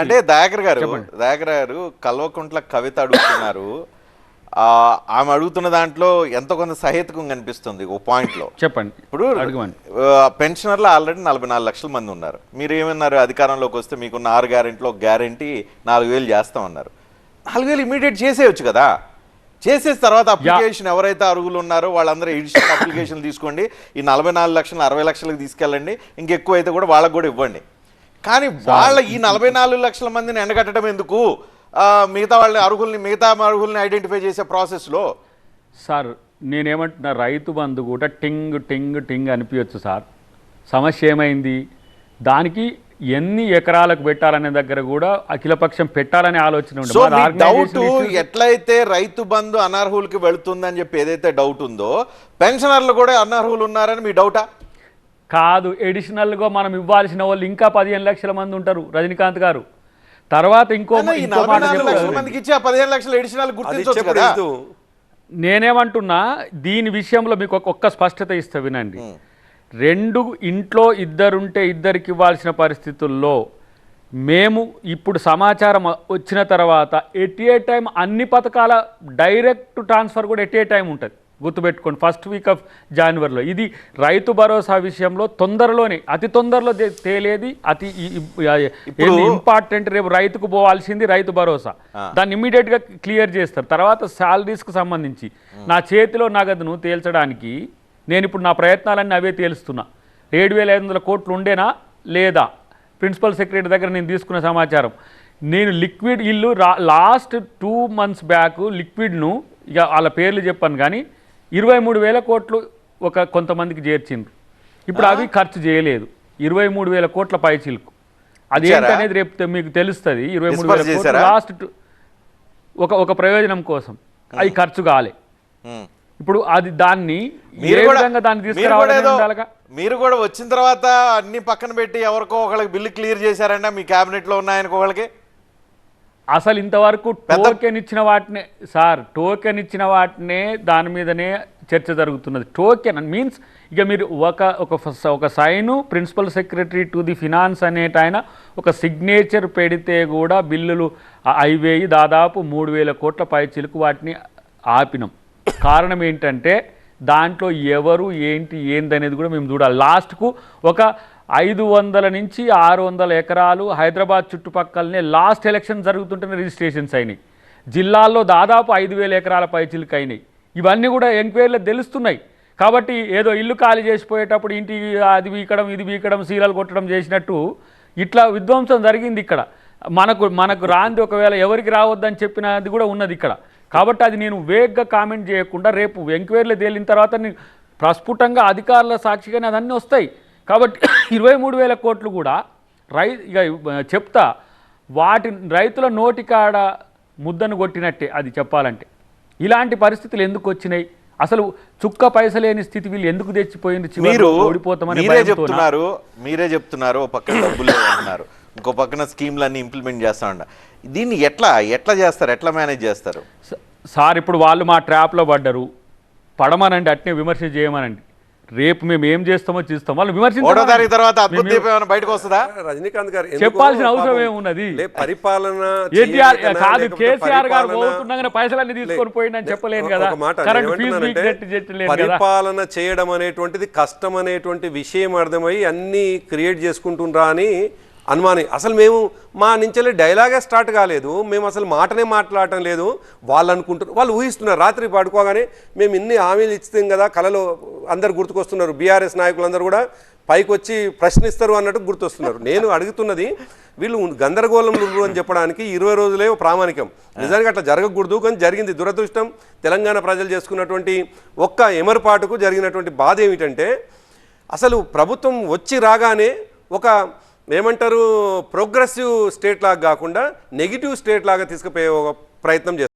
అంటే దయాకర్ గారు. దయాకర్ గారు కల్వకుంట్ల కవిత అడుగుతున్నారు. ఆ, ఆమె అడుగుతున్న దాంట్లో ఎంతో కొంత సహేతుకం కనిపిస్తుంది ఓ పాయింట్లో చెప్పండి. ఇప్పుడు పెన్షనర్లు ఆల్రెడీ నలభై నాలుగు లక్షల మంది ఉన్నారు. మీరు ఏమన్నారు అధికారంలోకి వస్తే మీకున్న ఆరు గ్యారెంటీలో గ్యారెంటీ నాలుగు వేలు చేస్తామన్నారు నాలుగు వేలు ఇమీడియట్ చేసేయచ్చు కదా. చేసేసిన తర్వాత అప్లికేషన్ ఎవరైతే అర్హులు ఉన్నారో వాళ్ళందరూ ఎడిషనల్ అప్లికేషన్ తీసుకోండి. ఈ నలభై నాలుగు లక్షలు అరవై లక్షలకు తీసుకెళ్ళండి. ఇంకెక్కువ అయితే కూడా వాళ్ళకు కూడా ఇవ్వండి. కానీ వాళ్ళ ఈ నలభై నాలుగు లక్షల మందిని ఎండగట్టడం ఎందుకు? మిగతా వాళ్ళని అర్హుల్ని మిగతా అర్హుల్ని ఐడెంటిఫై చేసే ప్రాసెస్లో? సార్ నేనేమంటున్నా రైతు బంధు కూడా టింగ్ టింగ్ టింగ్ అనిపించచ్చు సార్. సమస్య ఏమైంది? దానికి ఎన్ని ఎకరాలకు పెట్టాలనే దగ్గర కూడా అఖిలపక్షం పెట్టాలనే ఆలోచన డౌట్ ఎట్లయితే రైతు బంధు అనర్హులకి వెళుతుందని చెప్పి ఏదైతే డౌట్ ఉందో పెన్షనర్లు కూడా అనర్హులు ఉన్నారని మీ డౌటా? కాదు ఎడిషనల్గా మనం ఇవ్వాల్సిన వాళ్ళు ఇంకా పదిహేను లక్షల మంది ఉంటారు రజనీకాంత్ గారు. తర్వాత ఇంకో మాట. నేనేమంటున్నా దీని విషయంలో మీకు ఒక ఒక్క స్పష్టత ఇస్తా వినండి. రెండు ఇంట్లో ఇద్దరుంటే ఇద్దరికి ఇవ్వాల్సిన పరిస్థితుల్లో మేము ఇప్పుడు సమాచారం వచ్చిన తర్వాత ఎట్ ఏ టైం అన్ని పథకాల డైరెక్ట్ ట్రాన్స్ఫర్ కూడా ఎట్ ఏ టైం ఉంటుంది. గుర్తుపెట్టుకోండి. ఫస్ట్ వీక్ ఆఫ్ జనవరిలో ఇది రైతు భరోసా విషయంలో తొందరలోనే అతి తొందరలో తేలేది అతి ఇంపార్టెంట్ రేపు రైతుకు పోవాల్సింది రైతు భరోసా. దాన్ని ఇమ్మీడియట్గా క్లియర్ చేస్తారు. తర్వాత salaries కు సంబంధించి నా చేతిలో నగదును తేల్చడానికి నేను ఇప్పుడు నా ప్రయత్నాలన్నీ అవే తేలుస్తున్నా. ఏడు వేల ఐదు వందల కోట్లు ఉండేనా లేదా? ప్రిన్సిపల్ సెక్రటరీ దగ్గర నేను తీసుకున్న సమాచారం. నేను లిక్విడ్ ఇల్లు రా లాస్ట్ టూ మంత్స్ బ్యాక్ లిక్విడ్ను ఇక వాళ్ళ పేర్లు చెప్పాను కానీ ఇరవై మూడు వేల కోట్లు ఒక కొంతమందికి చేర్చిండ్రు. ఇప్పుడు అవి ఖర్చు చేయలేదు. ఇరవై మూడు వేల కోట్ల పైచిలకు. అది ఇచ్చారా? ఏంటనేది రేపు మీకు తెలుస్తుంది. ఇరవై మూడు వేల కోట్లు? లాస్ట్ ఒక ఒక ప్రయోజనం కోసం. అవి ఖర్చు కాలే. ఇప్పుడు అది దాన్ని మీరు కూడా వచ్చిన తర్వాత అన్ని పక్కన పెట్టి ఎవరికో ఒకళ్ళకి బిల్లు క్లియర్ చేశారంట మీ క్యాబినెట్లో ఉన్నాయని ఒకళ్ళకి? అసలు ఇంతవరకు టోకెన్ ఇచ్చిన వాటినే సార్ టోకెన్ ఇచ్చిన వాటినే దాని మీదనే చర్చ జరుగుతున్నది. టోకెన్ మీన్స్ ఇక మీరు ఒక ఒక ఒక sign principal secretary to the finance అనేట ఆయన ఒక సిగ్నేచర్ పెడితే కూడా బిల్లులు అయివేయి దాదాపు మూడు వేల కోట్ల పైచిలకు వాటిని ఆపినాం. కారణం ఏంటంటే దాంట్లో ఎవరు ఏంటి ఏందనేది కూడా మేము చూడాలి. లాస్ట్కు ఒక ఐదు వందల నుంచి ఆరు వందల ఎకరాలు హైదరాబాద్ చుట్టుపక్కలనే లాస్ట్ ఎలక్షన్ జరుగుతుంటేనే రిజిస్ట్రేషన్స్ అయినాయి. జిల్లాల్లో దాదాపు ఐదు వేల ఎకరాల పైచిలకు అయినాయి ఇవన్నీ కూడా ఎంక్వైరీలో తెలుస్తున్నాయి. కాబట్టి ఏదో ఇల్లు ఖాళీ చేసిపోయేటప్పుడు ఇంటి అది బీకడం ఇది బీకడం సీరలు కొట్టడం చేసినట్టు ఇట్లా విధ్వంసం జరిగింది ఇక్కడ. మనకు మనకు రాంది ఒకవేళ ఎవరికి రావద్దని చెప్పినది కూడా ఉన్నది ఇక్కడ. కాబట్టి అది నేను వేగ్గా కామెంట్ చేయకుండా రేపు ఎంక్వైరీలో తేలిన తర్వాత ప్రస్ఫుటంగా అధికారుల సాక్షిగానే అదన్నీ వస్తాయి. కాబట్టి ఇరవై మూడు వేల కోట్లు కూడా రై ఇక చెప్తా వాటి రైతుల నోటికాడ ముద్దను కొట్టినట్టే అది చెప్పాలంటే. ఇలాంటి పరిస్థితులు ఎందుకు వచ్చినాయి? అసలు చుక్క పైసలేని స్థితి వీళ్ళు ఎందుకు తెచ్చిపోయింది మీరు ఓడిపోతామని మీరే? చెప్తున్నారు మీరే చెప్తున్నారు ఓ పక్కన డబ్బులు లేవంటున్నారు ఇంకో పక్కన స్కీమ్లన్నీ ఇంప్లిమెంట్ చేస్తా ఉండ దీన్ని ఎట్లా ఎట్లా చేస్తారు? ఎట్లా మేనేజ్ చేస్తారు? సార్ ఇప్పుడు వాళ్ళు మా ట్రాప్లో పడ్డరు. పడమనండి అట్నే విమర్శ చేయమనండి. రేపు మేము ఏం చేస్తామో చూస్తాం. వాళ్ళు తారీఖు తర్వాత బయటకు వస్తుందా? రజనీకాంత్ గారు చెప్పాల్సిన అవసరం ఏమున్నది? లే, పరిపాలన కాదు కేసీఆర్ గారు పోతుండగానే పైసలన్నీ తీసుకొని పోయిందని చెప్పలేను ఒక- కదా. కరెంట్ ఫీజు పరిపాలన చేయడం అనేటువంటిది కష్టం అనేటువంటి విషయం అర్థమై అన్ని క్రియేట్ చేసుకుంటుండ్రా అని అనుమాని. అసలు మేము మా నుంచి డైలాగే స్టార్ట్ కాలేదు. మేము అసలు మాటనే మాట్లాడటం లేదు. వాళ్ళు అనుకుంటున్నారు వాళ్ళు ఊహిస్తున్నారు. రాత్రి పడుకోగానే మేము ఇన్ని హామీలు ఇస్తాం కదా కళలో అందరు గుర్తుకొస్తున్నారు. బీఆర్ఎస్ నాయకులందరూ కూడా పైకి వచ్చి ప్రశ్నిస్తారు అన్నట్టు గుర్తొస్తున్నారు. నేను అడుగుతున్నది వీళ్ళు గందరగోళంలో అని చెప్పడానికి ఇరవై రోజులే ప్రామాణికం. నిజానికి అట్లా జరగకూడదు కానీ జరిగింది దురదృష్టం. తెలంగాణ ప్రజలు చేసుకున్నటువంటి ఒక్క ఎమరపాటుకు జరిగినటువంటి బాధ ఏమిటంటే అసలు ప్రభుత్వం వచ్చి రాగానే ఒక ఏమంటారు ప్రోగ్రెసివ్ స్టేట్ లాగా కాకుండా నెగిటివ్ స్టేట్ లాగా తీసుకుపోయే ఒక ప్రయత్నం చేస్తారు